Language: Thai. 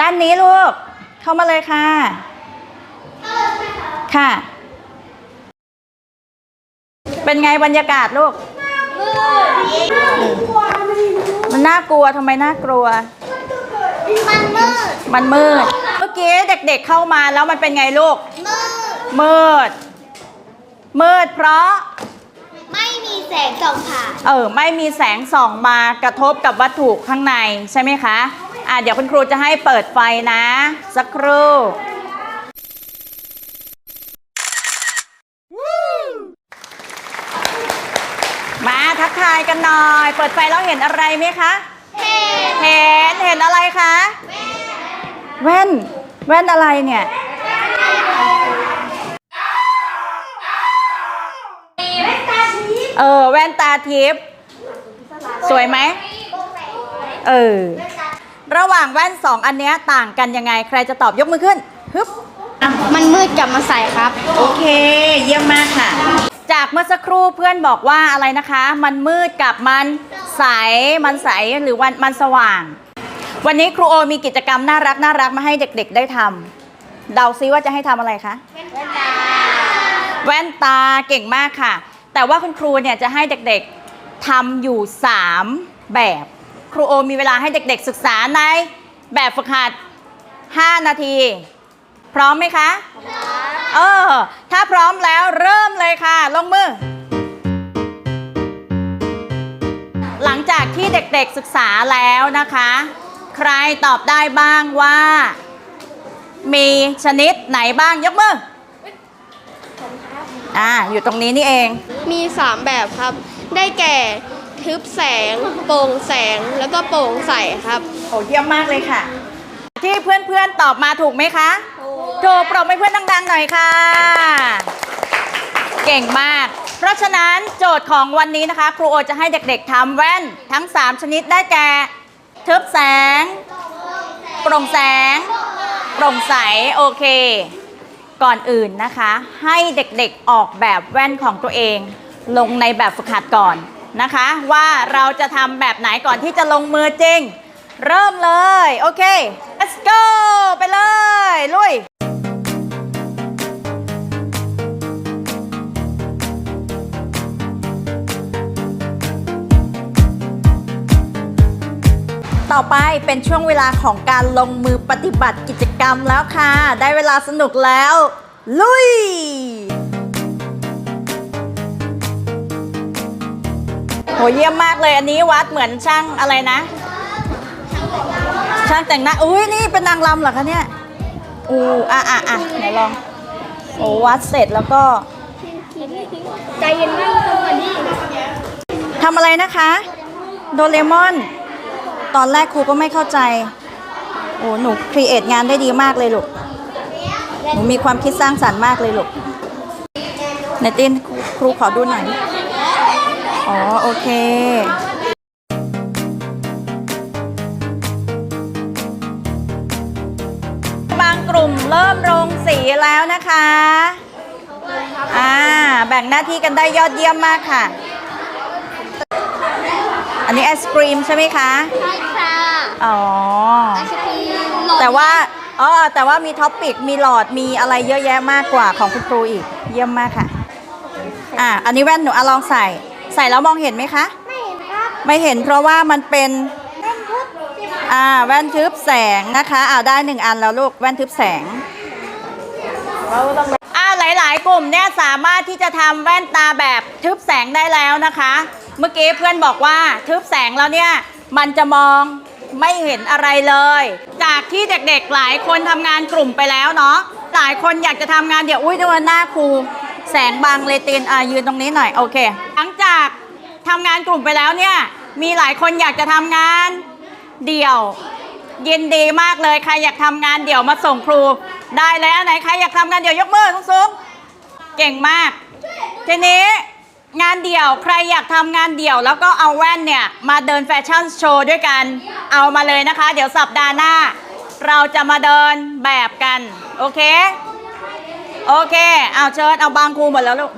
ด้านนี้ลูก เข้ามาเลยค่ะ ค่ะ เป็นไงบรรยากาศลูก มันน่ากลัวทำไมน่ากลัว มันมืด มันมืด เมื่อกี้เด็กๆเข้ามาแล้วมันเป็นไงลูก มืด มืดมืดเพราะ ไม่มีแสงส่องผ่าน เออ ไม่มีแสงส่องมากระทบกับวัตถุข้างในใช่ไหมคะ อะเดี๋ยวคุณครูจะให้เปิดไฟนะ สักครู่มาทักทายกันหน่อย เปิดไฟแล้วเห็นอะไรไหมคะ เห็น เห็นอะไรคะ แว่น แว่นอะไรเนี่ย เออ แว่นตาทิพย์สวยไหม เออ ระหว่างแว่นสองอันเนี้ยต่างกันยังไง ใครจะตอบยกมือขึ้นฮึบมันมืดกลับมาใส่ครับ โอเค เยี่ยมมากค่ะ จากเมื่อสักครู่เพื่อนบอกว่าอะไรนะคะ มันมืดกับมันใส มันใสหรือวันมันสว่าง วันนี้ครูโอมีกิจกรรมน่ารักน่ารักมาให้เด็ก ๆ ได้ทำเดาซิว่าจะให้ทำอะไรคะ แว่นตาเก่งมากค่ะ แต่ว่าคุณครูเนี่ยจะให้เด็กๆทำอยู่ 3 แบบ ครูโอมีเวลาให้เด็กๆศึกษาในแบบฝึกหัด 5 นาที พร้อมไหมคะเออ ถ้าพร้อมแล้วเริ่มเลยค่ะ ลงมือ หลังจากที่เด็กๆศึกษาแล้วนะคะ ใครตอบได้บ้างว่า มีชนิดไหนบ้างยกมืออ่าอยู่ตรงนี้นี่เอง มี 3 แบบครับ ได้แก่ ทึบแสง โปร่งแสงแล้วก็โปร่งใสครับ โอ้เยี่ยมมากเลยค่ะ ที่เพื่อนๆตอบมาถูกไหมคะถูกปรบให้เพื่อนดังๆหน่อยค่ะ เก่งมาก เพราะฉะนั้นโจทย์ของวันนี้นะคะ ครูโอจะให้เด็กๆทำแว่นทั้ง 3 ชนิดได้แก่ทึบแสง โปร่งแสง โปร่งใสโอเค ก่อนอื่นนะคะ ให้เด็กๆออกแบบแว่นของตัวเอง ลงในแบบฝึกหัดก่อน นะคะ ว่าเราจะทำแบบไหนก่อนที่จะลงมือจริง เริ่มเลย โอเค let's go ไปเลย ลุยต่อไปเป็นช่วงเวลาของการลงมือปฏิบัติกิจกรรมแล้วค่ะ ได้เวลาสนุกแล้ว ลุย หเยี่ยมมากเลยอันนี้วัดเหมือนช่างอะไรนะ ช่างแต่งหน้าอุ้ยนี่เป็นนางรำเหรอคะเนี่ยอูอะอะอะเดี๋ยวลองโอ้วัดเสร็จแล้วก็ใจเย็นมากตัวนี้ทำอะไรนะคะ โดเรมอน ตอนแรกครูก็ไม่เข้าใจโอ้หนูครีเอทงานได้ดีมากเลยลูกหนูมีความคิดสร้างสรรค์มากเลยลูกในตินครูขอดูหน่อย อ๋อ โอเคบางกลุ่มเริ่มลงสีแล้วนะคะ อ่า แบ่งหน้าที่กันได้ยอดเยี่ยมมากค่ะ อันนี้ไอศกรีมใช่ไหมคะ ใช่ค่ะ อ๋อ ไอศครีมแต่ว่าอ๋อแต่ว่ามีท็อปปิก มีหลอด มีอะไรเยอะแยะมากกว่าของคุณครูอีก เยี่ยมมากค่ะ อ่า อันนี้แว่นหนูอะลองใส่ ใส่แล้วมองเห็นไหมคะ ไม่เห็นครับไม่เห็นเพราะว่ามันเป็นเล่นพุทธอ่าแว่นทึบแสงนะคะอ่าได้หนึ่งอันแล้วลูกแว่นทึบแสงอ่าหลาย ๆ กลุ่มเนี่ยสามารถที่จะทำแว่นตาแบบทึบแสงได้แล้วนะคะ เมื่อกี้เพื่อนบอกว่าทึบแสงแล้วเนี่ยมันจะมองไม่เห็นอะไรเลย จากที่เด็กๆหลายคนทำงานกลุ่มไปแล้วเนาะหลายคนอยากจะทำงานเดี๋ยวอุ้ยดูหน้าครูแสงบางเลตินอ่ายืนตรงนี้หน่อยโอเคหลัง จากทำงานกลุ่มไปแล้วเนี่ยมีหลายคนอยากจะทำงานเดี่ยวยินดีมากเลยใครอยากทำงานเดี่ยวมาส่งครู ได้เลยอันไหนใครอยากทำงานเดี่ยวยกมือสูงๆเก่งมาก ทีนี้งานเดี่ยวใครอยากทำงานเดี่ยว แล้วก็เอาแว่นเนี่ยมาเดินแฟชั่นโชว์ด้วยกันเอามาเลยนะคะ เดี๋ยวสัปดาห์หน้า เราจะมาเดินแบบกัน โอเค โอเค เอาเชิญเอาบางครูหมดแล้วลูก